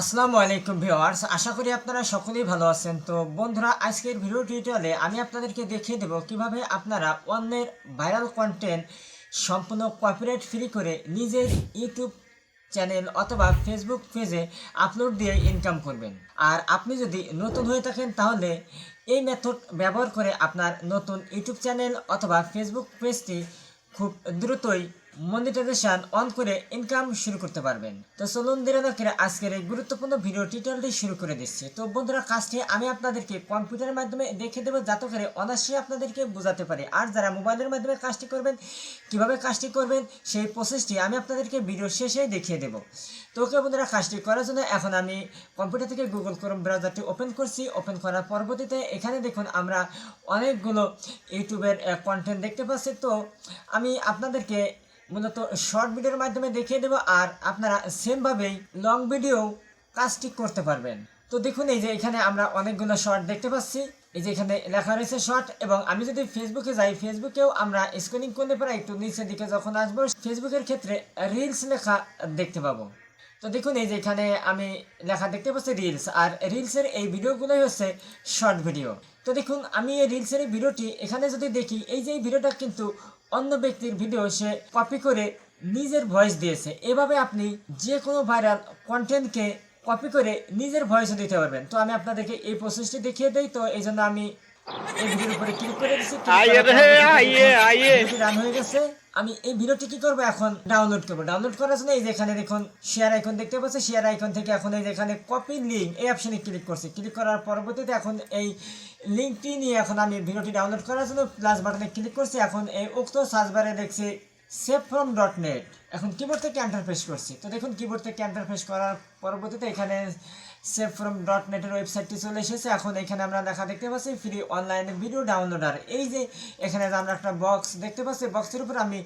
আসসালামু আলাইকুম ভিউয়ার্স, আশা করি আপনারা সকলেই ভালো আছেন। তো বন্ধুরা, আজকের ভিডিও টিউটোরিয়ালে আমি আপনাদেরকে দেখিয়ে দেব কীভাবে আপনারা অন্যের ভাইরাল কন্টেন্ট সম্পূর্ণ কপিরাইট ফ্রি করে নিজের ইউটিউব চ্যানেল অথবা ফেসবুক পেজে আপলোড দিয়ে ইনকাম করবেন। আর আপনি যদি নতুন হয়ে থাকেন, তাহলে এই মেথড ব্যবহার করে আপনার নতুন ইউটিউব চ্যানেল অথবা ফেসবুক পেজটি খুব দ্রুতই মনিটাইজেশন অন করে ইনকাম শুরু করতে পারবেন। তো চলুন দেরি আজকের এই গুরুত্বপূর্ণ ভিডিও টিউটোরিয়ালটি শুরু করে দিচ্ছি। তো বন্ধুরা, কাজটি আমি আপনাদেরকে কম্পিউটারের মাধ্যমে দেখে দেবো, যাতে করে অনায়াসে আপনাদেরকে বোঝাতে পারি। আর যারা মোবাইলের মাধ্যমে কাজটি করবেন, কীভাবে কাজটি করবেন, সেই প্রসেসটি আমি আপনাদেরকে ভিডিও শেষে দেখিয়ে দেবো। তো ওকে বন্ধুরা, কাজটি করার জন্য এখন আমি কম্পিউটার থেকে গুগল ক্রোম ব্রাউজারটি ওপেন করছি। ওপেন করার পরবর্তীতে এখানে দেখুন আমরা অনেকগুলো ইউটিউবের কন্টেন্ট দেখতে পাচ্ছি। তো আমি আপনাদেরকে মূলত শর্ট ভিডিওর মাধ্যমে দেখিয়ে দেবো আর আপনারা সেমভাবেই লং ভিডিও কাজটি করতে পারবেন। তো দেখুন, এই যে এখানে আমরা অনেকগুলো শর্ট দেখতে পাচ্ছি। এই যে এখানে লেখা রয়েছে শর্ট এবং আমি যদি ফেসবুকে যাই ফেসবুকেও আমরা স্ক্রিনিং করলে পরে একটু নিচের দিকে যখন আসব ফেসবুকের ক্ষেত্রে রিলস লেখা দেখতে পাবো। তো দেখুন, এই যে এখানে আমি লেখা দেখতে পাচ্ছি রিলস আর রিলসের এই ভিডিওগুলোই হচ্ছে শর্ট ভিডিও তো দেখুন, আমি এই রিলসের এই ভিডিওটি এখানে যদি দেখি, এই যে এই ভিডিওটা কিন্তু অন্য ব্যক্তির ভিডিও সে কপি করে নিজের ভয়েস দিয়েছে। এভাবে আপনি যে কোনো ভাইরাল কন্টেন্টকে কপি করে নিজের ভয়েসও দিতে পারবেন। তো আমি আপনাদেরকে এই প্রসেসটি দেখিয়ে দিই। তো এই জন্য আমি এই ভিডিওর উপরে ক্লিক করে দিচ্ছি রান হয়ে গেছে। আমি এই ভিডিওটি কি করব এখন ডাউনলোড করব। ডাউনলোড করার জন্য এই যে এখানে দেখুন শেয়ার আইকন দেখতে পাচ্ছি শেয়ার আইকন থেকে এখন এই যেখানে কপি লিঙ্ক এই অপশনে ক্লিক করছি। ক্লিক করার পরবর্তীতে এখন এই লিঙ্কটি নিয়ে এখন আমি ভিডিওটি ডাউনলোড করার জন্য প্লাস বাটনে ক্লিক করছি। এখন এই উক্ত সার্চ বারে দেখছি সেভ ফ্রম ডট নেট এখন কিবোর্ড থেকে এন্টারফেস করছি। তো দেখুন কিবোর্ড থেকে এন্টারফেস করার পরবর্তীতে এখানে সেভ ফ্রম ডট নেটের ওয়েবসাইটটি চলে এসেছে। এখন এখানে আমরা লেখা দেখতে পাচ্ছি ফ্রি অনলাইন ভিডিও ডাউনলোডার এই যে এখানে আমরা একটা বক্স দেখতে পাচ্ছি বক্সের উপর আমি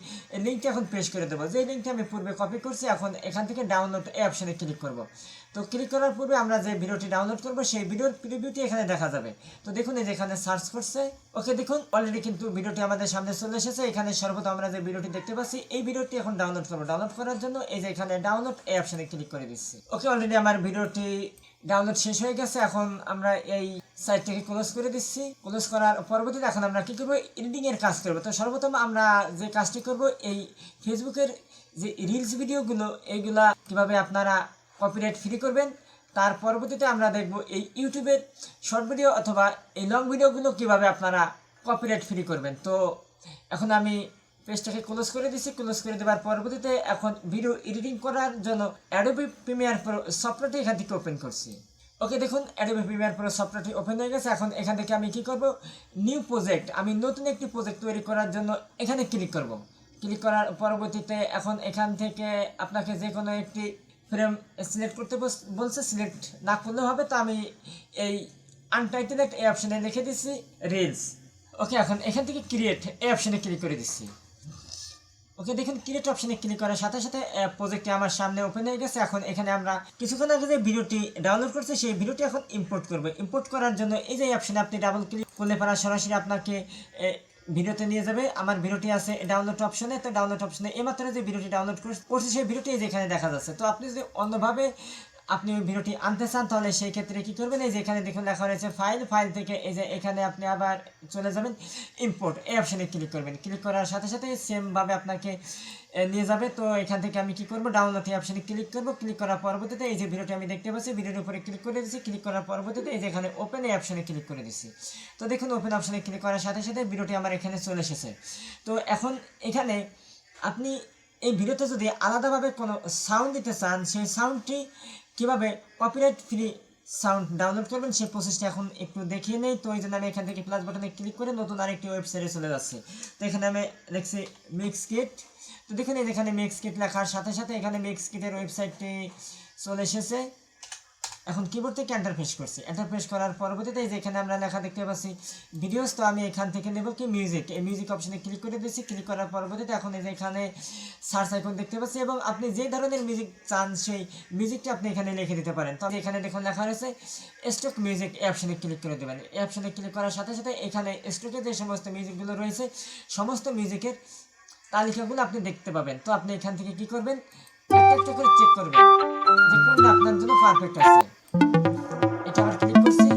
লিঙ্কটি এখন পেশ করে দেবো। যে লিঙ্কটি আমি পূর্বে কপি করছি, এখন এখান থেকে ডাউনলোড অপশানে ক্লিক করব। তো ক্লিক করার পূর্বে আমরা যে ভিডিওটি ডাউনলোড করব, সেই ভিডিওর প্রিভিউটি এখানে দেখা যাবে। তো দেখুন এই যে এখানে সার্চ করছে। ওকে দেখুন অলরেডি কিন্তু ভিডিওটি আমাদের সামনে চলে এসেছে। এখানে সর্বত আমরা যে ভিডিওটি দেখতে পাচ্ছি, এই ভিডিওটি এখন ডাউনলোড করব। ডাউনলোড করার জন্য এই যে এখানে ডাউনলোড এই অপশনে ক্লিক করে দিচ্ছি। ওকে অলরেডি আমার ভিডিওটি ডাউনলোড শেষ হয়ে গেছে। এখন আমরা এই সাইটটাকে ক্লোজ করে দিচ্ছি। ক্লোজ করার পরবর্তীতে এখন আমরা কি করব? এডিটিং এর কাজ করব। তো সর্বপ্রথম আমরা যে কাজটি করব, এই ফেসবুকের যে রিলস ভিডিওগুলো এইগুলা কীভাবে আপনারা কপিরাইট ফ্রি করবেন। তার পরবর্তীতে আমরা দেখব এই ইউটিউবের শর্ট ভিডিও অথবা এই লং ভিডিওগুলো কীভাবে আপনারা কপিরাইট ফ্রি করবেন। তো এখন আমি পেজটাকে ক্লোজ করে দিচ্ছি ক্লোজ করে দেওয়ার পরবর্তীতে এখন ভিডিও এডিটিং করার জন্য অ্যাডোবি প্রিমিয়ার প্রো সফটওয়্যারটি এখান থেকে ওপেন করছি। ওকে দেখুন অ্যাডোবি প্রিমিয়ার প্রো সফটওয়্যারটি ওপেন হয়ে গেছে। এখন এখান থেকে আমি কি করব? নিউ প্রজেক্ট আমি নতুন একটি প্রজেক্ট তৈরি করার জন্য এখানে ক্লিক করব। ক্লিক করার পরবর্তীতে এখন এখান থেকে আপনাকে যে কোনো একটি ফ্রেম সিলেক্ট করতে বলছে সিলেক্ট না করলে হবে, তো আমি এই আনটাইটেলেড এই অপশানে লিখে দিচ্ছি রিলস ওকে এখন এখান থেকে ক্রিয়েট এই অপশানে ক্লিক করে দিচ্ছি ওকে দেখুন ক্রিয়েট অপশানে ক্লিক করার সাথে সাথে প্রজেক্টটি আমার সামনে ওপেন হয়ে গেছে। এখন এখানে আমরা কিছুক্ষণ আগে যে ভিডিওটি ডাউনলোড করছি, সেই ভিডিওটি এখন ইম্পোর্ট করব। ইম্পোর্ট করার জন্য এই যে অপশানে আপনি ডাবল ক্লিক করলে পারা সরাসরি আপনাকে ভিডিওতে নিয়ে যাবে। আমার ভিডিওটি আছে ডাউনলোড অপশনে তো ডাউনলোড অপশনে এইমাত্র যে ভিডিওটি ডাউনলোড করছে সেই ভিডিওটি যেখানে দেখা যাচ্ছে। তো আপনি যদি অন্যভাবে আপনি ওই ভিডিওটি আনতে চান, তাহলে সেই ক্ষেত্রে কী করবেন? এই যে এখানে দেখুন লেখা রয়েছে ফাইল ফাইল থেকে এই যে এখানে আপনি আবার চলে যাবেন। ইম্পোর্ট এই অপশানে ক্লিক করবেন। ক্লিক করার সাথে সাথে সেমভাবে আপনাকে নিয়ে যাবে। তো এখান থেকে আমি কি করব? ডাউনলোড অপশনে ক্লিক করব। ক্লিক করার পরবর্তীতে এই যে ভিডিওটি আমি দেখতে পাচ্ছি, ভিডিওর উপরে ক্লিক করে দিচ্ছি ক্লিক করার পরবর্তীতে এই যে এখানে ওপেন এই অপশনে ক্লিক করে দিচ্ছি তো দেখুন ওপেন অপশানে ক্লিক করার সাথে সাথে ভিডিওটি আমার এখানে চলে এসেছে। তো এখন এখানে আপনি এই ভিডিওতে যদি আলাদাভাবে কোনো সাউন্ড দিতে চান, সেই সাউন্ডটি কীভাবে কপিরাইট ফ্রি সাউন্ড ডাউনলোড করবেন, সেই প্রসেসটা এখন একটু দেখিয়ে নেই। তো এই জন্য আমি এখান থেকে প্লাস বাটনে ক্লিক করে নতুন আরেকটি ওয়েবসাইটে চলে যাচ্ছি। তো এখানে আমি দেখছি মিক্স কিট তো দেখুন এই যেখানে মিক্স কিট লেখার সাথে সাথে এখানে মিক্স কিটের ওয়েবসাইটটি চলে এসেছে। এখন কিবোর্ড থেকে এন্টারফেস করছি। এন্টারফেস করার পরবর্তীতে এই যে এখানে আমরা লেখা দেখতে পাচ্ছি ভিডিওস তো আমি এখান থেকে নেব কি মিউজিক এই মিউজিক অপশনে ক্লিক করে দিচ্ছি ক্লিক করার পরবর্তীতে এখন এই যে এখানে সার্চ আইকন দেখতে পাচ্ছি এবং আপনি যে ধরনের মিউজিক চান, সেই মিউজিকটি আপনি এখানে লিখে দিতে পারেন। তো এখানে দেখুন লেখা রয়েছে স্টক মিউজিক অপশনে ক্লিক করে দেবেন। অপশনে ক্লিক করার সাথে সাথে এখানে স্টকে যে সমস্ত মিউজিকগুলো রয়েছে, সমস্ত মিউজিকের তালিকাগুলো আপনি দেখতে পাবেন। তো আপনি এখান থেকে কি করবেন? একটা করে চেক করবেন যে কোনটা আপনার জন্য পারফেক্ট আছে। এটা ক্লিক করছি।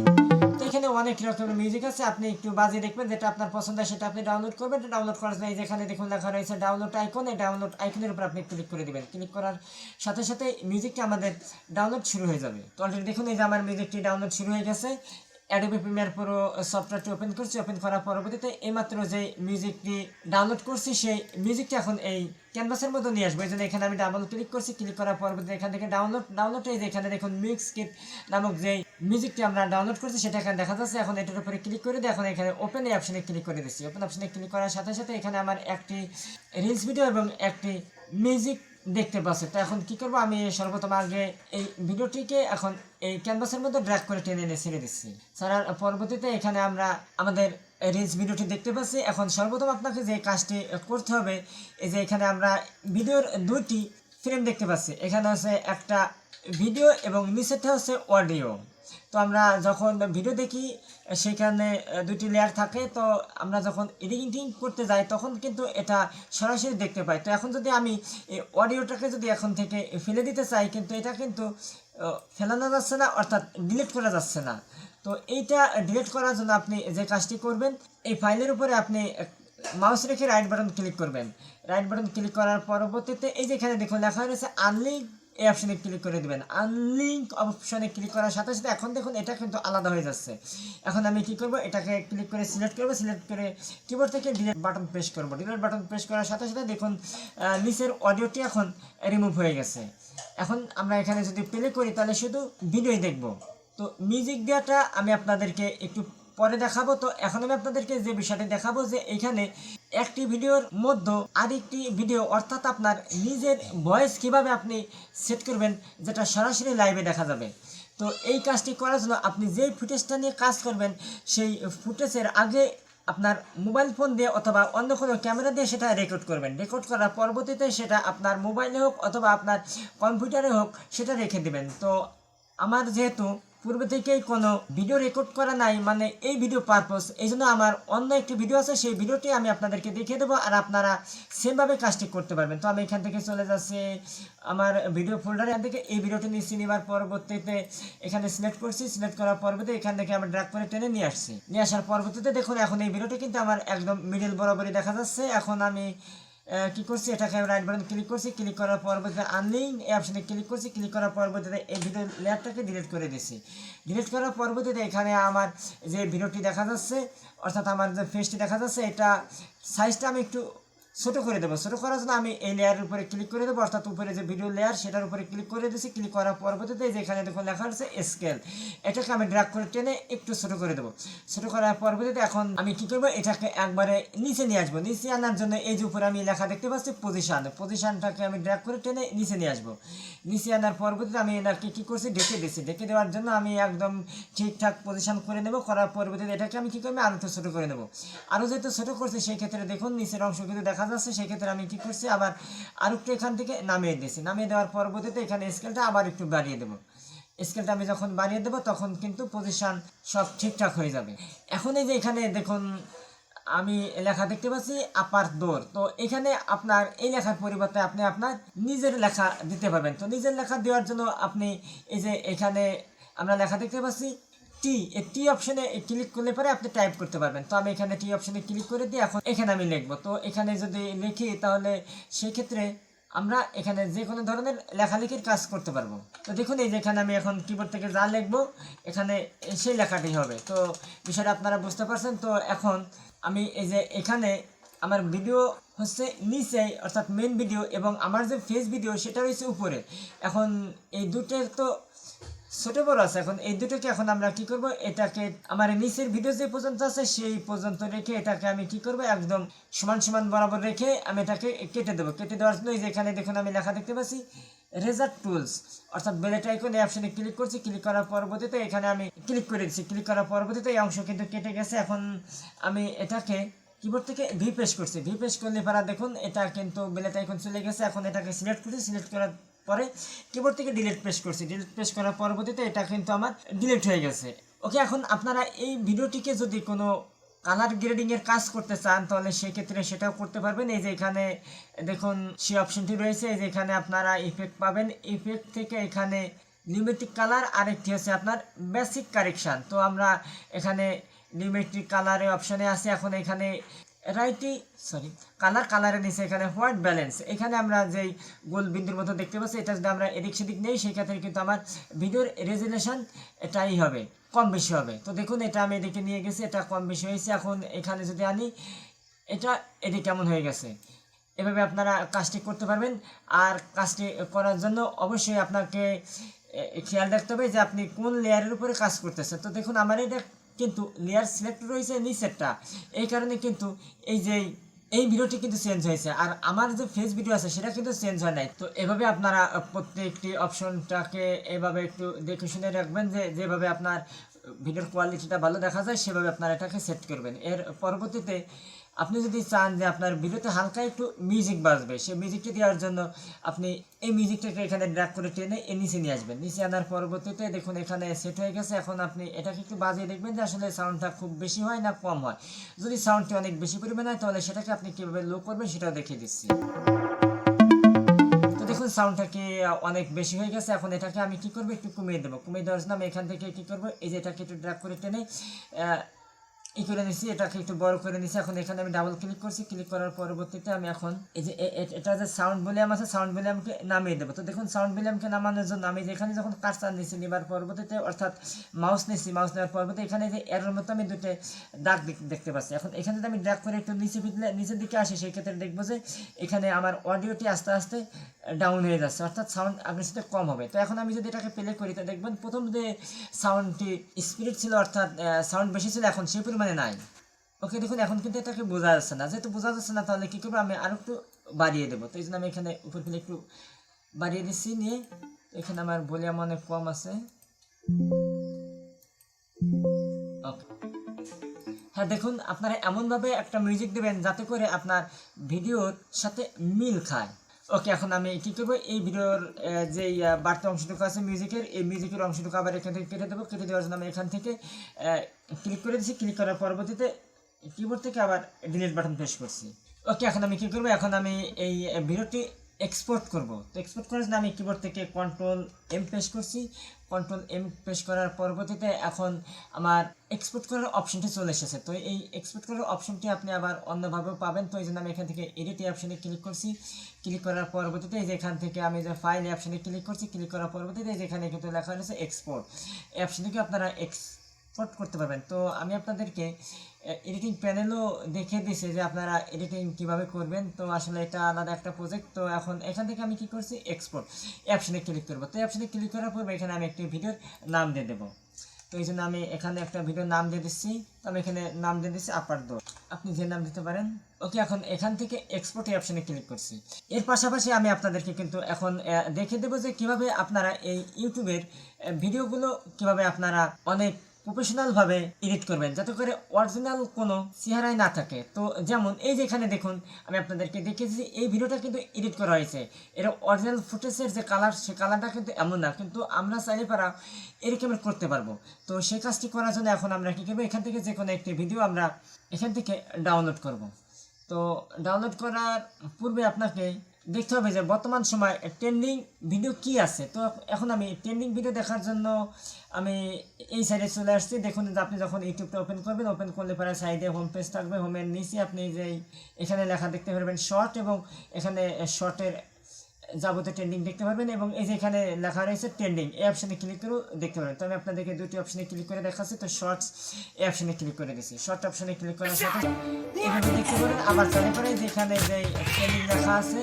তো এখানে অনেক রকমের মিউজিক আছে। আপনি একটু বাজিয়ে দেখবেন যেটা আপনার পছন্দ হয় সেটা আপনি ডাউনলোড করবেন। ডাউনলোড করার জন্য যেখানে দেখুন লেখা রয়েছে ডাউনলোড আইকন এই ডাউনলোড আইকনের উপর আপনি ক্লিক করে দিবেন। ক্লিক করার সাথে সাথে মিউজিকটা আমাদের ডাউনলোড শুরু হয়ে যাবে। তো অলরেডি দেখুন এই যে আমার মিউজিকটি ডাউনলোড শুরু হয়ে গেছে। অ্যাডোবি প্রিমিয়ার প্রো সফটওয়্যারটি ওপেন করছি ওপেন করার পরবর্তীতে এইমাত্র যে মিউজিকটি ডাউনলোড করছি, সেই মিউজিকটি এখন এই ক্যানভাসের মধ্যে নিয়ে আসব। এই জন্য এখানে আমি ডাবল ক্লিক করছি ক্লিক করার পরবর্তীতে এখান থেকে ডাউনলোড ডাউনলোড এই যে এখানে দেখুন মিক্স কিট নামক যে মিউজিকটি আমরা ডাউনলোড করছি, সেটা এখানে দেখা যাচ্ছে। এখন এটার উপরে ক্লিক করে দিয়ে এখন এখানে ওপেন এই অপশনে ক্লিক করে দিচ্ছি। ওপেন অপশনে ক্লিক করার সাথে সাথে এখানে আমার একটি রিলস ভিডিও এবং একটি মিউজিক দেখতে পাচ্ছে। তো এখন কি করব? আমি সর্বপ্রথম আগে এই ভিডিওটিকে এখন এই ক্যানভাসের মধ্যে ড্র্যাগ করে টেনে এনে ছেড়ে দিচ্ছি। ছাড়ার পরবর্তীতে এখানে আমরা আমাদের রিলস ভিডিওটি দেখতে পাচ্ছি। এখন সর্বপ্রথম আপনাকে যে কাজটি করতে হবে, এই যে এখানে আমরা ভিডিওর দুটি ফ্রেম দেখতে পাচ্ছি। এখানে হচ্ছে একটা ভিডিও এবং নিচেরটা হচ্ছে অডিও তো আমরা যখন ভিডিও দেখি, সেখানে দুটি লেয়ার থাকে, তো আমরা যখন এডিটিং করতে যাই, তখন কিন্তু এটা সরাসরি দেখতে পাই। তো এখন যদি আমি অডিওটাকে যদি এখন থেকে ফেলে দিতে চাই, কিন্তু এটা কিন্তু ফেলানো যাচ্ছে না, অর্থাৎ ডিলিট করা যাচ্ছে না। তো এইটা ডিলিট করার জন্য আপনি যে কাজটি করবেন, এই ফাইলের উপরে আপনি মাউস রেখে রাইট বাটন ক্লিক করবেন। রাইট বাটন ক্লিক করার পরবর্তীতে এই যে এখানে দেখুন, লেখা রয়েছে আনলিঙ্ক এই অপশানে ক্লিক করে দেবেন। আনলিঙ্ক অপশানে ক্লিক করার সাথে সাথে এখন দেখুন এটা কিন্তু আলাদা হয়ে যাচ্ছে। এখন আমি কি করব? এটাকে ক্লিক করে সিলেক্ট করব সিলেক্ট করে কিবোর্ড থেকে ডিলিট বাটন প্রেস করব। ডিলিট বাটন প্রেস করার সাথে সাথে দেখুন নিচের অডিওটি এখন রিমুভ হয়ে গেছে। এখন আমরা এখানে যদি প্লে করি, তাহলে শুধু ভিডিওই দেখব। তো মিউজিক দেওয়াটা আমি আপনাদেরকে একটু পরে দেখাবো। তো এখন আমি আপনাদেরকে যে বিষয়টি দেখাবো যে এখানে একটি ভিডিওর মধ্যে আরেকটি ভিডিও, অর্থাৎ আপনার নিজের ভয়েস কীভাবে আপনি সেট করবেন, যেটা সরাসরি লাইভে দেখা যাবে। তো এই কাজটি করার জন্য আপনি যেই ফুটেজটা নিয়ে কাজ করবেন, সেই ফুটেজের আগে আপনার মোবাইল ফোন দিয়ে অথবা অন্য কোনো ক্যামেরা দিয়ে সেটা রেকর্ড করবেন। রেকর্ড করার পরবর্তীতে সেটা আপনার মোবাইলে হোক অথবা আপনার কম্পিউটারে হোক, সেটা রেখে দেবেন। তো আমার যেহেতু পূর্বে থেকেই কোনো ভিডিও রেকর্ড করা নাই মানে এই ভিডিও পারপোজ এই জন্য আমার অন্য একটি ভিডিও আছে, সেই ভিডিওটি আমি আপনাদেরকে দেখিয়ে দেবো আর আপনারা সেমভাবে কাজটি করতে পারবেন। তো আমি এখান থেকে চলে যাচ্ছি আমার ভিডিও ফোল্ডারে এখান থেকে এই ভিডিওটি নিচ্ছি নেবার পরবর্তীতে এখানে সিলেক্ট করছি। সিলেক্ট করার পরবর্তী এখান থেকে আমি ড্রাগ করে টেনে নিয়ে আসছি। নিয়ে আসার পরবর্তীতে দেখুন, এখন এই ভিডিওটি কিন্তু আমার একদম মিডিল বরাবরই দেখা যাচ্ছে। এখন আমি কি করছি? এটাকে আমি রাইট বাটন ক্লিক করছি। ক্লিক করার পরবর্তীতে আনলিং এই অপশানে ক্লিক করছি। ক্লিক করার পরবর্তীতে এই ভিডিও লেয়ারটাকে ডিলিট করে দিছি ডিলিট করার পরবর্তীতে এখানে আমার যে ভিডিওটি দেখা যাচ্ছে, অর্থাৎ আমার যে ফেসটি দেখা যাচ্ছে, এটা সাইজটা আমি একটু ছোটো করে দেবো। ছোটো করার জন্য আমি এই লেয়ারের উপরে ক্লিক করে দেবো। অর্থাৎ উপরে যে ভিডিও লেয়ার সেটার উপরে ক্লিক করে দিয়েছি ক্লিক করার পরবর্তীতে এই যে এখানে দেখুন লেখা আছে স্কেল এটাকে আমি ড্রাগ করে টেনে একটু ছোটো করে দেবো। ছোটো করার পরবর্তীতে এখন আমি কি করব? এটাকে একবারে নিচে নিয়ে আসব। নিচে আনার জন্য এই যে উপরে আমি লেখা দেখতে পাচ্ছি পজিশন পজিশনটাকে আমি ড্রাগ করে টেনে নিচে নিয়ে আসব। নিচে আনার পরবর্তীতে আমি এটাকে কী করছি? ডেকে দিয়েছি ডেকে দেওয়ার জন্য আমি একদম ঠিকঠাক পজিশন করে নেব। করার পরবর্তীতে এটাকে আমি কী করব? আরও একটু ছোটো করে নেব। আরও যেহেতু ছোটো করছি, সেই ক্ষেত্রে দেখুন নিচের অংশ কিন্তু দেখা যাচ্ছে সেই ক্ষেত্রে আমি কী করছি। আবার আর একটু এখান থেকে নামিয়ে দিয়েছি। নামিয়ে দেওয়ার পরবর্তীতে এখানে স্কেলটা আবার একটু বাড়িয়ে দেবো। স্কেলটা আমি যখন বাড়িয়ে দেবো, তখন কিন্তু পজিশন সব ঠিকঠাক হয়ে যাবে। এখন এই যে এখানে দেখুন, আমি লেখা দেখতে পাচ্ছি আপার দোর তো এখানে আপনার এই লেখার পরিবর্তে আপনি আপনার নিজের লেখা দিতে পারবেন। তো নিজের লেখা দেওয়ার জন্য আপনি এই যে এখানে আমরা লেখা দেখতে পাচ্ছি টি টি অপশনে ক্লিক করলে পরে আপনি টাইপ করতে পারবেন। তো আমি এখানে টি অপশনে ক্লিক করে দিয়ে এখন এখানে আমি লিখব। তো এখানে যদি লিখি তাহলে সেই ক্ষেত্রে আমরা এখানে যে কোনো ধরনের লেখালেখির কাজ করতে পারব। তো দেখুন, এই যে এখানে আমি এখন কিবোর্ড থেকে যা লিখব, এখানে সেই লেখাটি হবে। তো বিষয়টা আপনারা বুঝতে পারছেন। তো এখন আমি এই যে এখানে আমার ভিডিও হচ্ছে নিচে, অর্থাৎ মেন ভিডিও এবং আমার যে ফেস ভিডিও সেটা রয়েছে উপরে। এখন এই দুটোর তো ছোট বড় আছে, এখন এই দুটোকে এখন আমরা কি করব? এটাকে আমার নিচের ভিডিও যে পর্যন্ত আছে, সেই পর্যন্ত রেখে এটাকে আমি কি করব? একদম সমান সমান বরাবর রেখে আমি এটাকে কেটে দেবো। কেটে দেওয়ার জন্য এখানে দেখুন আমি লেখা দেখতে পাচ্ছি রেজার টুলস অর্থাৎ বেলেট আইকন এই অপশনে ক্লিক করছি ক্লিক করার পরবর্তীতে এখানে আমি ক্লিক করে দিচ্ছি। ক্লিক করার পরবর্তীতে এই অংশ কিন্তু কেটে গেছে, এখন আমি এটাকে কিবোর্ড থেকে ভি পেশ করছি। ভি পেশ করলে পারা দেখুন এটা কিন্তু বেলেট আইকন চলে গেছে, এখন এটাকে সিলেক্ট করছি সিলেক্ট করার পরে কিবোর্ড থেকে ডিলিট প্রেস করছি। ডিলিট প্রেস করার পরবর্তীতে এটা কিন্তু আমার ডিলিট হয়ে গেছে। ওকে এখন আপনারা এই ভিডিওটিকে যদি কোনো কালার গ্রেডিং এর কাজ করতে চান, তাহলে সেক্ষেত্রে সেটাও করতে পারবেন। এই যে এখানে দেখুন সেই অপশনটি রয়েছে। এই যে এখানে আপনারা ইফেক্ট পাবেন। ইফেক্ট থেকে এখানে লিমিটিক কালার আরেকটি হচ্ছে আপনার বেসিক কারেকশান তো আমরা এখানে লিমিটিক কালারের অপশানে আছে। এখন এখানে রাইটি সরি কালার কালারের নিচে এখানে হোয়াইট ব্যালেন্স এখানে আমরা যেই গোল বিন্দুর মতো দেখতে পাচ্ছি, এটা যদি আমরা এদিক সেদিক নেই, সেই ক্ষেত্রে কিন্তু আমার ভিডিওর রেজুলেশন এটাই হবে, কম বেশি হবে। তো দেখুন, এটা আমি এদিকে নিয়ে গেছি, এটা কম বেশি হয়েছে। এখন এখানে যদি আনি, এটা এদিকে কেমন হয়ে গেছে? এভাবে আপনারা কাজটি করতে পারবেন। আর কাজটি করার জন্য অবশ্যই আপনাকে খেয়াল রাখতে হবে যে আপনি কোন লেয়ারের উপরে কাজ করতেছেন। তো দেখুন, আমার এটা কিন্তু লেয়ার সিলেক্ট রয়েছে নিচেরটা এই কারণে কিন্তু এই যে, এই ভিডিওটি কিন্তু চেঞ্জ হয়েছে। আর আমার যে ফেস ভিডিও আছে, সেটা কিন্তু চেঞ্জ হয় নাই। তো এভাবে আপনারা প্রত্যেকটি অপশনটাকে এভাবে একটু দেখে শুনে রাখবেন যে, যেভাবে আপনার ভিডিওর কোয়ালিটিটা ভালো দেখা যায়, সেভাবে আপনারা এটাকে সেট করবেন। এর পরবর্তীতে আপনি যদি চান যে আপনার ভিডিওতে হালকা একটু মিউজিক বাজবে সেই মিউজিকটি দেওয়ার জন্য আপনি এই মিউজিকটাকে এখানে ড্র্যাগ করে টেনে এর নিচে নিয়ে আসবেন। নিচে আনার পরবর্তীতে দেখুন এখানে সেট হয়ে গেছে, এখন আপনি এটাকে একটু বাজিয়ে দেখবেন যে আসলে সাউন্ডটা খুব বেশি হয় না কম হয়। যদি সাউন্ডটি অনেক বেশি পরিমাণে হয়, তাহলে সেটাকে আপনি কীভাবে লো করবেন সেটাও দেখিয়ে দিচ্ছি। দেখুন সাউন্ডটা কি অনেক বেশি হয়ে গেছে, এখন এটাকে আমি কি করব একটু কমিয়ে দেবো। কমিয়ে দেওয়ার জন্য আমি এখান থেকে কি করব? এই যে এটাকে একটু ড্রাগ করে টেনে ই করে নিচ্ছি এটাকে একটু বড় করে নিচ্ছি এখন এখানে আমি ডাবল ক্লিক করছি। ক্লিক করার পরবর্তীতে আমি এখন এই যে এটা যে সাউন্ড ভলিউম আছে সাউন্ড ভলিউমকে নামিয়ে দেবো। তো দেখুন সাউন্ড ভলিউমকে নামানোর জন্য আমি যেখানে যখন কাজটা নিচ্ছি নেবার পরবর্তীতে, অর্থাৎ মাউস নিচ্ছি মাউস নেওয়ার পরবর্তী এখানে যে এরোর মতো আমি দুটো দাগ দেখতে পাচ্ছি। এখন এখানে যদি আমি ড্রাগ করে একটু নিচে ফিরলে নিচের দিকে আসি সেই ক্ষেত্রে দেখব যে এখানে আমার অডিওটি আস্তে আস্তে ডাউন হয়ে যাচ্ছে। অর্থাৎ সাউন্ড আগের সাথে কম হবে। তো এখন আমি যদি এটাকে প্লে করি, তো দেখবেন প্রথম যে সাউন্ডটি স্পিরিট ছিল, অর্থাৎ সাউন্ড বেশি ছিল, এখন সেই পরিমাণে নাই। ওকে দেখুন, এখন কিন্তু এটাকে বোঝা যাচ্ছে না। যেহেতু বোঝা যাচ্ছে না, তাহলে কী করব? আমি আরও একটু বাড়িয়ে দেবো। তো এই জন্য আমি এখানে উপর থেকে একটু বাড়িয়ে দিচ্ছি, নিয়ে এখানে আমার ভলিউম অনেক কম আছে। হ্যাঁ দেখুন, আপনারা এমনভাবে একটা মিউজিক দেবেন যাতে করে আপনার ভিডিওর সাথে মিল খায়। ওকে, এখন আমি কী করব? এই ভিডিওর যে বাড়তি অংশটুকু আছে মিউজিকের এই মিউজিকের অংশটুকু আবার এখান থেকে কেটে দেবো। কেটে দেওয়ার জন্য আমি এখান থেকে ক্লিক করে দিচ্ছি ক্লিক করার পরবর্তীতে কিবোর্ড থেকে আবার ডিলিট বাটন প্রেস করছি। ওকে, এখন আমি কী করব? এখন আমি এই ভিডিওটি এক্সপোর্ট করব। তো এক্সপোর্ট করার জন্য আমি কিবোর্ড থেকে কন্ট্রোল এম প্রেস করছি। কন্ট্রোল এম প্রেস করার পরবর্তীতে এখন আমার এক্সপোর্ট করার অপশনটি চলে এসেছে। তো এই এক্সপোর্ট করার অপশনটি আপনি আবার অন্যভাবেও পাবেন। তো এই জন্য আমি এখান থেকে এডিট এই অপশনে ক্লিক করছি। ক্লিক করার পরবর্তীতে এই যে এখান থেকে আমি যে ফাইল এই অপশনে ক্লিক করছি। ক্লিক করার পরবর্তীতে এই যে কিন্তু লেখা রয়েছে এক্সপোর্ট এই অপশনটিকে আপনারা এক্সপোর্ট করতে পারবেন। তো আমি আপনাদেরকে এডিটিং প্যানেলও দেখে দিয়েছি যে আপনারা এডিটিং কীভাবে করবেন। তো আসলে এটা আলাদা একটা প্রজেক্ট তো এখন এখান থেকে আমি কি করছি? এক্সপোর্ট অপশনে ক্লিক করব। তো অপশনে ক্লিক করার পর এখানে আমি একটি ভিডিওর নাম দিয়ে দেবো। তো এই জন্য আমি এখানে একটা ভিডিওর নাম দিয়ে দিচ্ছি। তো আমি এখানে নাম দিয়ে দিচ্ছি আপার দোর আপনি যে নাম দিতে পারেন। ওকে, এখন এখান থেকে এক্সপোর্ট অপশনে ক্লিক করছি। এর পাশাপাশি আমি আপনাদেরকে কিন্তু এখন দেখে দেবো যে কীভাবে আপনারা এই ইউটিউবের ভিডিওগুলো কীভাবে আপনারা অনেক প্রফেশনালভাবে এডিট করবেন, যাতে করে অরিজিনাল কোনো চেহারাই না থাকে। তো যেমন এই যে এখানে দেখুন, আমি আপনাদেরকে দেখিয়েছি, এই ভিডিওটা কিন্তু এডিট করা হয়েছে। এর অরিজিনাল ফুটেজের যে কালার সে কালারটা কিন্তু এমন না, কিন্তু আমরা চাইলে পারা এরকমের করতে পারব। তো সেই কাজটি করার জন্য এখন আমরা কী করব, এখান থেকে যে কোনো একটি ভিডিও আমরা এখান থেকে ডাউনলোড করব। তো ডাউনলোড করার পূর্বে আপনাকে দেখতে হবে যে বর্তমান সময় ট্রেন্ডিং ভিডিও কি আছে। তো এখন আমি ট্রেন্ডিং ভিডিও দেখার জন্য আমি এই সাইডে চলে আসছি। দেখুন, যে আপনি যখন ইউটিউবটা ওপেন করবেন ওপেন করলে পরে সাইডে হোম পেজ থাকবে। হোমের নিচে আপনি যে এখানে লেখা দেখতে পারবেন শর্ট এবং এখানে শর্টের যাবতীয় ট্রেন্ডিং দেখতে পারবেন এবং এই যে এখানে লেখা রয়েছে ট্রেন্ডিং এই অপশানে ক্লিক করেও দেখতে পারবেন। তো আমি আপনাদেরকে দুটি অপশানে ক্লিক করে দেখাচ্ছি। তো শর্টস এই অপশানে ক্লিক করে দিচ্ছি শর্ট অপশানে ক্লিক করার সাথে এভাবে দেখতে পারেন, আবার চালে পরে যেখানে যে ট্রেন্ডিং লেখা আছে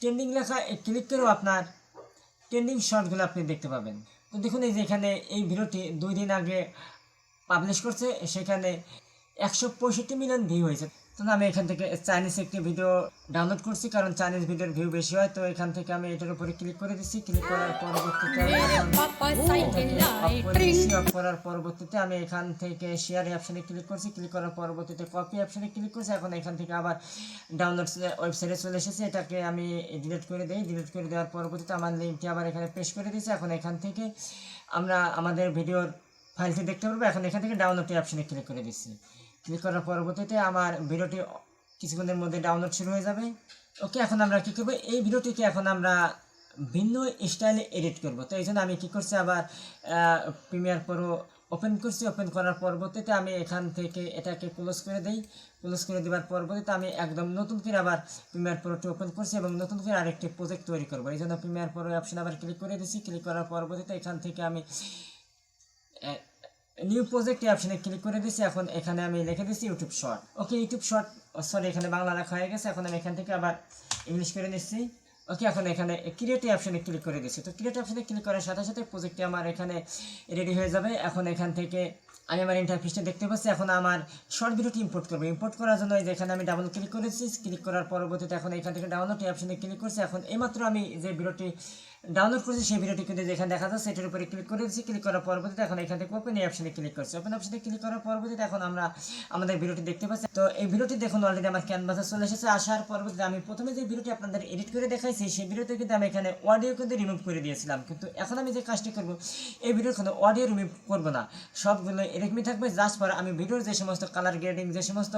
ট্রেন্ডিং লেখা ক্লিক করেও আপনার ট্রেন্ডিং শর্টগুলো আপনি দেখতে পাবেন। তো দেখুন এই যে এখানে এই ভিডিওটি দুই দিন আগে পাবলিশ করছে, সেখানে একশো পঁয়ষট্টি মিলিয়ন ভিউ হয়েছে। তো আমি এখান থেকে চাইনিজ একটি ভিডিও ডাউনলোড করছি কারণ চাইনিজ ভিডিওর ভিউ বেশি হয় তো এখান থেকে আমি এটার উপরে ক্লিক করে দিছি। ক্লিক করার পরবর্তীতে করার পরবর্তীতে আমি এখান থেকে শেয়ার অপশানে ক্লিক করছি। ক্লিক করার পরবর্তীতে কপি অপশানে ক্লিক করছি। এখন এখান থেকে আবার ডাউনলোড ওয়েবসাইটে চলে এসেছে। এটাকে আমি ডিলিট করে দিই। ডিলিট করে দেওয়ার পরবর্তীতে আমার লিঙ্কটি আবার এখানে পেশ করে দিয়েছি। এখন এখান থেকে আমরা আমাদের ভিডিওর ফাইলটি দেখতে পারব। এখন এখান থেকে ডাউনলোডটি অপশানে ক্লিক করে দিচ্ছি ক্লিক করার পরবর্তীতে আমার ভিডিওটি কিছুক্ষণের মধ্যে ডাউনলোড শুরু হয়ে যাবে। ওকে, এখন আমরা কী করব? এই ভিডিওটিকে এখন আমরা ভিন্ন স্টাইলে এডিট করব। তো এই জন্য আমি কী করছি? আবার প্রিমিয়ার প্রো ওপেন করছি। ওপেন করার পরবর্তীতে আমি এখান থেকে এটাকে ক্লোজ করে দিই। ক্লোজ করে দেওয়ার পরবর্তীতে আমি একদম নতুন করে আবার প্রিমিয়ার প্রোটি ওপেন করছি এবং নতুন করে আরেকটি প্রজেক্ট তৈরি করব। এই জন্য প্রিমিয়ার প্রো অপশন আবার ক্লিক করে দিচ্ছি ক্লিক করার পরবর্তীতে এখান থেকে আমি নিউ প্রজেক্ট অপশনে ক্লিক করে দিচ্ছি এখন এখানে আমি লিখে দিচ্ছি YouTube short okay YouTube short sorry এখানে বাংলা লেখা হয়ে গেছে, এখন আমি এখান থেকে আবার ইংলিশ করে নিচ্ছি। ওকে এখন এখানে ক্রিয়েট অপশনে ক্লিক করে দিচ্ছি তো ক্রিয়েট অপশনে ক্লিক করার সাথে সাথে প্রজেক্টটি আমার এখানে রেডি হয়ে যাবে। এখন এখান থেকে আমি আমার ইন্টারফেসটা দেখতে পাচ্ছি, এখন আমার শর্ট ভিডিওটি ইম্পোর্ট করব। ইম্পোর্ট করার জন্য যেখানে আমি ডাবল ক্লিক করেছি ক্লিক করার পরবর্তীতে এখন এখান থেকে ডাউনলোড অপশনে ক্লিক করছি। এখন এইমাত্র আমি যে ভিডিওটি ডাউনলোড করেছি, সেই ভিডিওটি কিন্তু যেখানে দেখা যাচ্ছে, সেটার উপরে ক্লিক করে দিচ্ছি ক্লিক করার পরবর্তীতে এখন এখান থেকে ওপেন এই অপশনে ক্লিক করছি। ওপেন অপশনে ক্লিক করার পরবর্তীতে এখন আমরা আমাদের ভিডিওটি দেখতে পাচ্ছি। তো এই ভিডিওটি দেখুন অলরেডি আমার ক্যানভাসে চলে এসেছে। আসার পরবর্তীতে আমি প্রথমে যে ভিডিওটি আপনাদের এডিট করে দেখাইছি, সেই ভিডিওতে কিন্তু আমি এখানে অডিও কিন্তু রিমুভ করে দিয়েছিলাম। কিন্তু এখন আমি যে কাজটি করব, এই ভিডিওর কোনো অডিও রিমুভ করব না। সবগুলো এরকমই থাকবে। জাস্ট পর আমি ভিডিওর যে সমস্ত কালার গ্রেডিং যে সমস্ত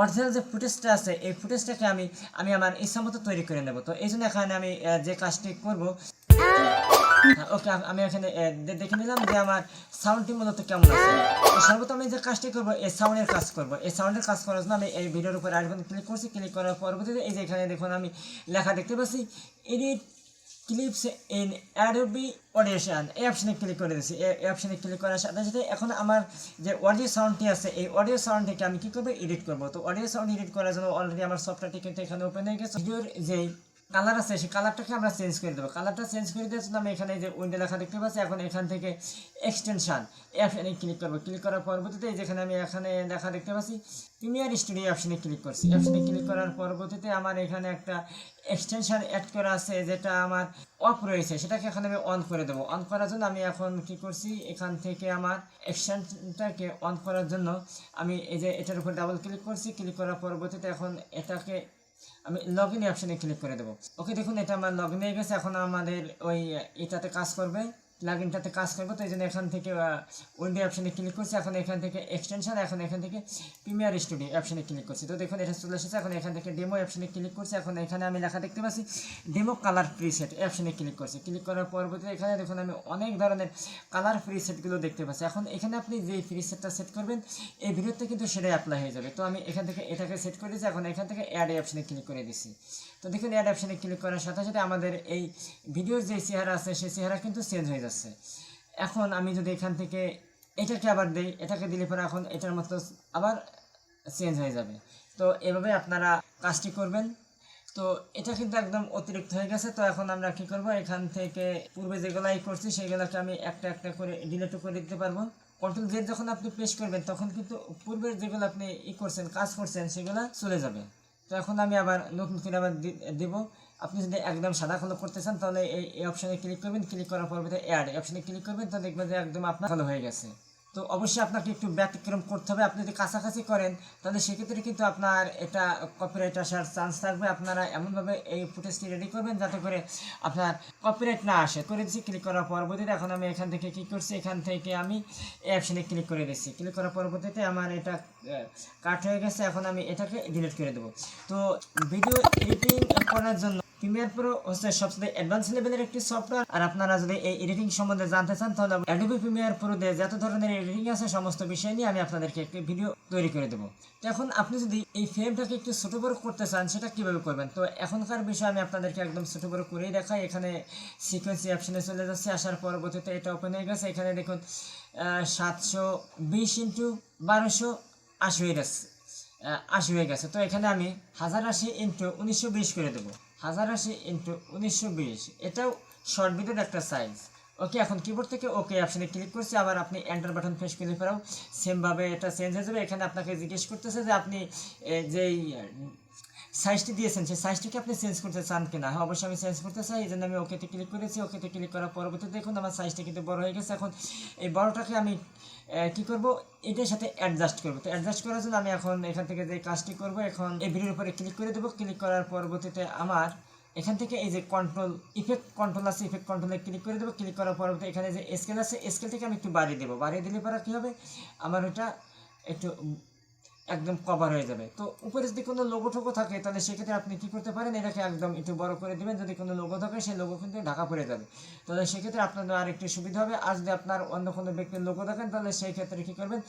অরিজিনাল যে ফুটেজটা আছে, এই ফুটেজটাকে আমি আমি আমার ইচ্ছা মতো তৈরি করে নেব। তো এই জন্য এখানে আমি যে কাজটি করব ওকে আমি এখানে দেখে নিলাম যে আমার সাউন্ডটি মূলত কেমন আছে। তো সর্বপ্রথম আমি যে কাজটি করব, এই সাউন্ডের কাজ করব। এই সাউন্ডের কাজ করার জন্য আমি এই ভিডিওর উপর আরেকবার ক্লিক করছি। ক্লিক করার পরবর্তীতে এই যে এখানে দেখুন আমি লেখা দেখতে পাচ্ছি edit clips in Adobe Audition এই অপশনে ক্লিক করে দিচ্ছি এই অপশনে ক্লিক করার সাথে সাথে এখন আমার যে অডিও সাউন্ডটি আছে, এই অডিও সাউন্ডটিকে আমি কী করব? এডিট করব। তো অডিও সাউন্ড এডিট করার জন্য অলরেডি আমার সফটওয়্যারটি কিন্তু এখানে ওপেন হয়ে গেছে। ভিডিওর যে কালার আছে, সেই কালারটাকে আমরা চেঞ্জ করে দেবো। কালারটা চেঞ্জ করে দেওয়ার জন্য আমি এখানে যে উইন্ডো লেখা দেখতে পাচ্ছি, এখন এখান থেকে এক্সটেনশান এই অপশানে ক্লিক করব। ক্লিক করার পরবর্তীতে যেখানে আমি এখানে লেখা দেখতে পাচ্ছি প্রিমিয়ার স্টুডিও অপশানে ক্লিক করছি। অপশানে ক্লিক করার পরবর্তীতে আমার এখানে একটা এক্সটেনশান অ্যাড করা আছে, যেটা আমার অফ রয়েছে। সেটাকে এখন আমি অন করে দেবো। অন করার জন্য আমি এখন কি করছি, এখান থেকে আমার এক্সটেনশনটাকে অন করার জন্য আমি এই যে এটার উপর ডাবল ক্লিক করছি। ক্লিক করার পরবর্তীতে এখন এটাকে আমি লগ ইন অপশানে ক্লিক করে দেবো। ওকে দেখুন, এটা আমার লগ ইন হয়ে গেছে। এখন আমাদের ওই এটাতে কাজ করবে। প্লাগ ইনটাতে কাজ করব, তো এই জন্য এখান থেকে উইন্ডো অপশানে ক্লিক করছি। এখন এখান থেকে এক্সটেনশন এখন এখান থেকে প্রিমিয়ার স্টুডিও অপশানে ক্লিক করছি। তো দেখুন, এটা চলে এসেছে। এখন এখান থেকে ডেমো অপশানে ক্লিক করছি। এখন এখানে আমি লেখা দেখতে পাচ্ছি ডেমো কালার প্রিসেট অপশানে ক্লিক করছি। ক্লিক করার পরবর্তীতে এখানে দেখুন, আমি অনেক ধরনের কালার প্রিসেটগুলো দেখতে পাচ্ছি। এখন এখানে আপনি যে প্রিসেটটা সেট করবেন, এই ভিডিওতে কিন্তু সেটাই অ্যাপ্লাই হয়ে যাবে। তো আমি এখান থেকে এটাকে সেট করে দিচ্ছি এখন এখান থেকে অ্যাড অপশানে ক্লিক করে দিচ্ছি তো দেখুন অ্যাড অপশানে ক্লিক করার সাথে সাথে আমাদের এই ভিডিওর যে চেহারা আছে, সেই চেহারা কিন্তু চেঞ্জ হয়ে যাচ্ছে। এখন আমি যদি এখান থেকে এটাকে আবার দিই, এটাকে দিলে পরে এখন এটার মতো আবার চেঞ্জ হয়ে যাবে। তো এভাবে আপনারা কাজটি করবেন। তো এটা কিন্তু একদম অতিরিক্ত হয়ে গেছে। তো এখন আমরা কি করব? এখান থেকে পূর্বে যেগুলাই করছি, সেগুলোকে আমি একটা একটা করে ডিলেটও করে দিতে পারব। কন্ট্রোল জেড যখন আপনি প্রেস করবেন, তখন কিন্তু পূর্বের যেগুলো আপনি ই করছেন, কাজ করছেন, সেগুলো চলে যাবে। তো এখন আমি আবার নতুন করে আবার দেব। আপনি যদি একদম সাদা কালো করতে চান, তাহলে এই এই অপশানে ক্লিক করবেন। ক্লিক করার পরবর্তী অ্যাড অপশানে ক্লিক করবেন, তো দেখবেন যে একদম আপনার ভালো হয়ে গেছে। তো অবশ্যই আপনাকে একটু ব্যতিক্রম করতে হবে। আপনি যদি কাছাকাছি করেন, তাহলে সেক্ষেত্রে কিন্তু আপনার এটা কপিরাইট আসার চান্স থাকবে। আপনারা এমনভাবে এই ফুটেজটি রেডি করবেন যাতে করে আপনার কপিরাইট না আসে। করে দিচ্ছি ক্লিক করার পরবর্তীতে এখন আমি এখান থেকে কী করছি? এখান থেকে আমি এই অপশানে ক্লিক করে দিচ্ছি ক্লিক করার পরবর্তীতে আমার এটা কাট হয়ে গেছে। এখন আমি এটাকে ডিলিট করে দেবো। তো ভিডিও এডিটিং করার জন্য প্রিমিয়ার প্রো হচ্ছে সবচেয়ে অ্যাডভান্স লেভেলের একটি সফটওয়্যার আর আপনারা যদি এই এডিটিং সম্বন্ধে জানতে চান, তাহলে অ্যাডোবি প্রিমিয়ার প্রোতে যত ধরনের এডিটিং আছে, সমস্ত বিষয় নিয়ে আমি আপনাদেরকে একটি ভিডিও তৈরি করে দেবো। তো এখন আপনি যদি এই ফ্রেমটাকে একটু ছোটো বড়ো করতে চান, সেটা কীভাবে করবেন? তো এখনকার বিষয় আমি আপনাদেরকে একদম ছোটো বড়ো করেই দেখাই। এখানে সিকোয়েন্সি অপশনে চলে যাচ্ছে, আসার পরবর্তীতে এটা ওপেন হয়ে গেছে। এখানে দেখুন সাতশো বিশ ইন্টু বারোশো আশি হয়ে গেছে আশি হয়ে গেছে। তো এখানে আমি হাজার আশি ইন্টু উনিশশো বিশ করে দেবো। হাজার আশি ইন্টু উনিশশো বিশ। এটাও শর্ট ভিডিওর একটা সাইজ ওকে এখন কিবোর্ড থেকে ওকে অপশনে ক্লিক করছি। আবার আপনি এন্টার বাটন প্রেস করে ফেরাও সেমভাবে এটা চেঞ্জ হয়ে যাবে। এখানে আপনাকে জিজ্ঞেস করতেছে যে আপনি যেই সাইজটি দিয়েছেন, সেই সাইজটিকে আপনি চেঞ্জ করতে চান কিনা? হ্যাঁ অবশ্যই আমি চেঞ্জ করতে চাই। এই জন্য আমি ওকেতে ক্লিক করেছি। ওকেতে ক্লিক করার পরবর্তীতে দেখুন আমার সাইজটা কিন্তু বড় হয়ে গেছে। এখন এই বড়টাকে আমি কি করব? এটার সাথে অ্যাডজাস্ট করব। তো অ্যাডজাস্ট করার জন্য আমি এখন এখান থেকে যে কাজটি করব, এখন এই ভিডিওর উপরে ক্লিক করে দেবো। ক্লিক করার পরবর্তীতে আমার এখান থেকে এই যে কন্ট্রোল ইফেক্ট কন্ট্রোল আছে ইফেক্ট কন্ট্রোলে ক্লিক করে দেবো। ক্লিক করার পরবর্তী এখানে যে স্কেল আছে স্কেল থেকে আমি একটু বাড়িয়ে দেবো। বাড়িয়ে দিলে পরে কী হবে? আমার ওটা একটু একদম কভার হয়ে যাবে। তো উপরে যদি কোনো লোগো টোগো থাকে, তাহলে সেক্ষেত্রে আপনি কি করতে পারেন? এটাকে একদম একটু বড় করে দিবেন। যদি কোনো লোগো থাকে, সেই লোগো কিন্তু ঢাকা পড়ে যাবে। তাহলে সেক্ষেত্রে আপনাদের আর একটু সুবিধা হবে। আর যদি আপনার অন্য কোনো ব্যক্তির লোগো থাকেন তাহলে সেই ক্ষেত্রে কী করবেন?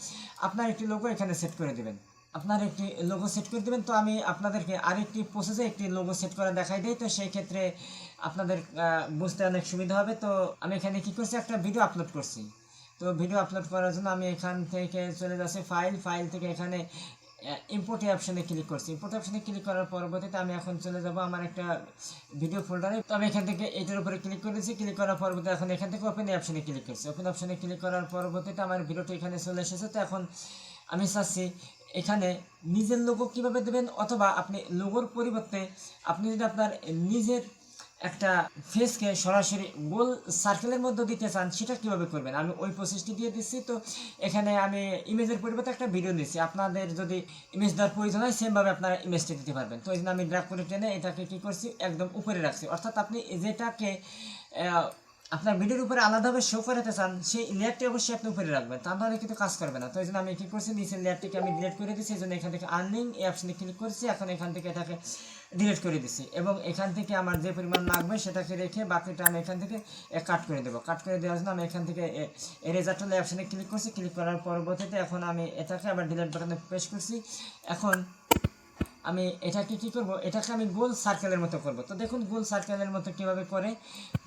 আপনার একটি লোগো এখানে সেট করে দিবেন। আপনার একটি লোগো সেট করে দেবেন। তো আমি আপনাদেরকে আরেকটি প্রসেসে একটি লোগো সেট করে দেখাই দিই। তো সেই ক্ষেত্রে আপনাদের বুঝতে অনেক সুবিধা হবে। তো আমি এখানে কি করছি? একটা ভিডিও আপলোড করছি। তো ভিডিও আপলোড করার জন্য আমি এখান থেকে চলে যাচ্ছি ফাইল ফাইল থেকে এখানে ইম্পোর্ট অপশানে ক্লিক করছি। ইম্পোর্ট অপশনে ক্লিক করার পরবর্তীতে আমি এখন চলে যাব আমার একটা ভিডিও ফোল্ডারে তো আমি এখান থেকে এটার উপরে ক্লিক করেছি। ক্লিক করার পরবর্তীতে এখন এখান থেকে ওপেন অপশনে ক্লিক করছি। ওপেন অপশানে ক্লিক করার পরবর্তীতে আমার ভিডিওটা এখানে চলে এসেছে। তো এখন আমি চাচ্ছি এখানে নিজের লোগো কীভাবে দেবেন? অথবা আপনি লোগোর পরিবর্তে আপনি যদি আপনার নিজের একটা ফেসকে সরাসরি গোল সার্কেলের মধ্যে দিতে চান, সেটা কীভাবে করবেন? আমি ওই প্রসেসটি দিয়ে দিচ্ছি। তো এখানে আমি ইমেজের পরিবর্তে একটা ভিডিও দিচ্ছি আপনাদের যদি ইমেজ দেওয়ার প্রয়োজন হয় সেমভাবে আপনারা ইমেজটি দিতে পারবেন। তো এই জন্য আমি ড্রাগ করে টেনে এটাকে কী করছি, একদম উপরে রাখছি। অর্থাৎ আপনি যেটাকে আপনার ভিডিওর উপরে আলাদাভাবে শো করাতে চান, সেই লেয়ারটি অবশ্যই আপনি উপরে রাখবেন। তা নাহলে কিন্তু কাজ করবে না। তো এই জন্য আমি কী করছি, নিচের লেয়ারটিকে আমি ডিলিট করে দিচ্ছি। এই জন্য এখান থেকে আর্নিং এই অপশনে ক্লিক করছি। এখন এখান থেকে এটাকে ডিলিট করে দিচ্ছি এবং এখান থেকে আমার যে পরিমাণ লাগবে সেটাকে রেখে বাকিটা আমি এখান থেকে কাট করে দেবো। কাট করে দেওয়ার জন্য আমি এখান থেকে এরেজার টুলে অপশনে ক্লিক করছি। ক্লিক করার পরবর্তীতে এখন আমি এটাকে আবার ডিলিট বাটনে প্রেস করছি। এখন আমি এটাকে কি করব? এটাকে আমি গোল সার্কেলের মতো করব। তো দেখুন, গোল সার্কেলের মতো কীভাবে করে?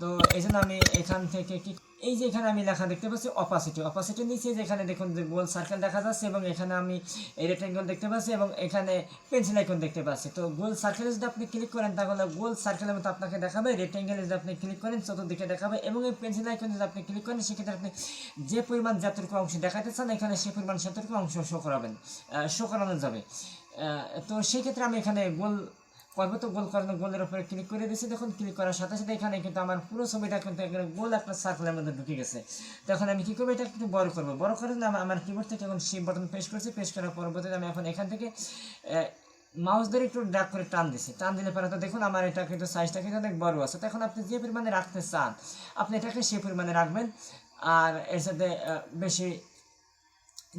তো এই আমি এখান থেকে কি এই যে এখানে আমি লেখা দেখতে পাচ্ছি অপাসিটি অপাসিটির নিচে যেখানে দেখুন যে গোল সার্কেল দেখা যাচ্ছে এবং এখানে আমি রেক্টেঙ্গল দেখতে পাচ্ছি এবং এখানে পেন্সিল আইকন দেখতে পাচ্ছি। তো গোল সার্কেলে যদি আপনি ক্লিক করেন, তাহলে গোল সার্কেলের মতো আপনাকে দেখাবে। রেক্টেঙ্গেলে যদি আপনি ক্লিক করেন, চতুর্দিকে দেখাবে এবং এই পেন্সিল আইকন যদি আপনি ক্লিক করেন, সেক্ষেত্রে আপনি যে পরিমাণ যতটুকু অংশ দেখাতে চান, এখানে সে পরিমাণ সেতটুকু অংশ শো করাবেন শো করানো যাবে। তো সেক্ষেত্রে আমি এখানে গোল করব তো গোল করানো গোলের উপরে ক্লিক করে দিয়েছি দেখুন ক্লিক করার সাথে সাথে এখানে কিন্তু আমার পুরো ছবিটা কিন্তু এখানে গোল একটা সার্কেলের মধ্যে ঢুকে গেছে। তখন আমি কি করব? এটা একটু বড় করব। বড় করার জন্য আমার- কিবোর্ড থেকে এখন শিপ বাটন প্রেস করছি। প্রেস করার পরবর্তীতে আমি এখন এখান থেকে মাউস ধরে একটু ড্রাগ করে টান দিছি। টান দিলে পরে তো দেখুন আমার এটা কিন্তু সাইজটা কিন্তু অনেক বড় আছে। তো এখন আপনি যে পরিমাণে রাখতে চান, আপনি এটাকে সেই পরিমাণে রাখবেন। আর এর সাথে বেশি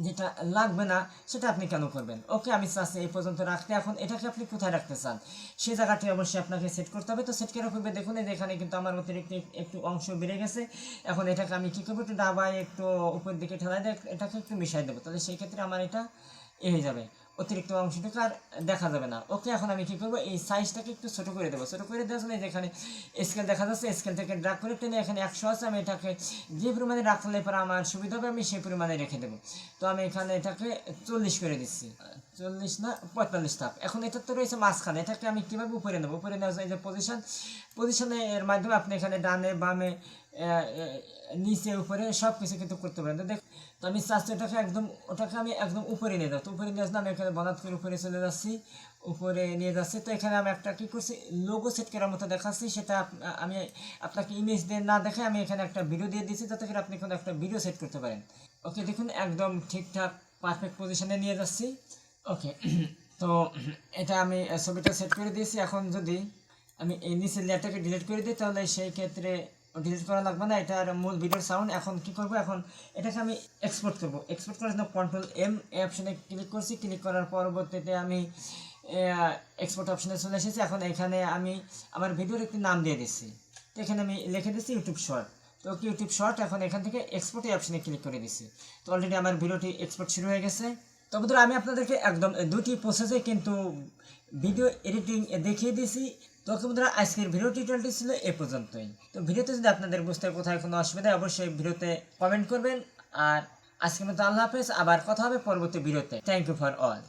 যেটা লাগবে না, সেটা আপনি কেন করবেন? ওকে, আমি চাচ্ছি এই পর্যন্ত রাখতে। এখন এটাকে আপনি কোথায় রাখতে চান? সেই জায়গাটি অবশ্যই আপনাকে সেট করতে হবে। তো সেট কেন পূর্বে দেখুন এখানে কিন্তু আমার অতিরিক্ত এক- একটু অংশ বেড়ে গেছে। এখন এটাকে আমি কী করব? একটু ডাবায় একটু উপর দিকে ঠেলাই দেয় এটাকে একটু মিশাই দেবো। তাহলে সেই ক্ষেত্রে আমার এটা এ হয়ে যাবে। অতিরিক্ত অংশটুকু আর দেখা যাবে না। ওকে, এখন আমি কী করব? এই সাইজটাকে একটু ছোটো করে দেবো। ছোটো করে দেওয়ার জন্য এই যে এখানে স্কেল দেখা যাচ্ছে স্কেল থেকে ড্রাগ করে টেনে এখানে একশো আছে। আমি এটাকে যে পরিমাণে রাখলে পরে আমার সুবিধা হবে, আমি সেই পরিমাণে রেখে দেবো। তো আমি এখানে এটাকে চল্লিশ করে দিচ্ছি। চল্লিশ না, পঁয়তাল্লিশ থাক এখন এটা তো রয়েছে মাঝখানে। এটাকে আমি কীভাবে উপরে নেব? উপরে নেওয়া যায় যে পজিশন পজিশনে এর মাধ্যমে আপনি এখানে ডানে, বামে নিচে, উপরে সব কিছু কিন্তু করতে পারেন। তো দেখ তো আমি চাচ্ছি ওটাকে একদম, ওটাকে আমি একদম উপরে নিয়ে তো উপরে নিয়ে আসলে আমি এখানে বনাত করে উপরে চলে যাচ্ছি। উপরে নিয়ে যাচ্ছি। তো এখানে আমি একটা কী করছি লোগো সেট করার মতো দেখাচ্ছি। সেটা আমি আপনাকে ইমেজ দিয়ে না দেখে আমি এখানে একটা ভিডিও দিয়ে দিচ্ছি, যাতে করে আপনি কোনো একটা ভিডিও সেট করতে পারেন। ওকে দেখুন, একদম ঠিকঠাক পারফেক্ট পজিশনে নিয়ে যাচ্ছি। ওকে তো এটা আমি ছবিটা সেট করে দিয়েছি। এখন যদি আমি এই নিচের লেয়ারটাকে ডিলিট করে দিই, তাহলে সেই ক্ষেত্রে ডিলিট করা লাগবে না এটার মূল ভিডিওর সাউন্ড এখন কি করব? এখন এটাকে আমি এক্সপোর্ট করব। এক্সপোর্ট করার জন্য কন্ট্রোল এম অপশনে ক্লিক করছি। ক্লিক করার পরবর্তীতে আমি এক্সপোর্ট অপশানে চলে এসেছি। এখন এখানে আমি আমার ভিডিওর একটি নাম দিয়ে দিচ্ছি। তো এখানে আমি লিখে দিচ্ছি ইউটিউব শর্ট তো ইউটিউব শর্ট এখন এখান থেকে এক্সপোর্ট অপশনে ক্লিক করে দিচ্ছি। তো অলরেডি আমার ভিডিওটি এক্সপোর্ট শুরু হয়ে গেছে। তো বন্ধুরা, আমি আপনাদেরকে একদম দুটি প্রসেসে কিন্তু ভিডিও এডিটিং দেখিয়ে দিয়েছি। তো ওকে বন্ধুরা, আজকের ভিডিও টিউটোরিয়ালটি ছিল এ পর্যন্তই। তো ভিডিওতে যদি আপনাদের বুঝতে কোথায় কোনো অসুবিধা অবশ্যই ভিডিওতে কমেন্ট করবেন। আর আজকের মতো আল্লাহ হাফেজ, আবার কথা হবে পরবর্তী ভিডিওতে থ্যাংক ইউ ফর অল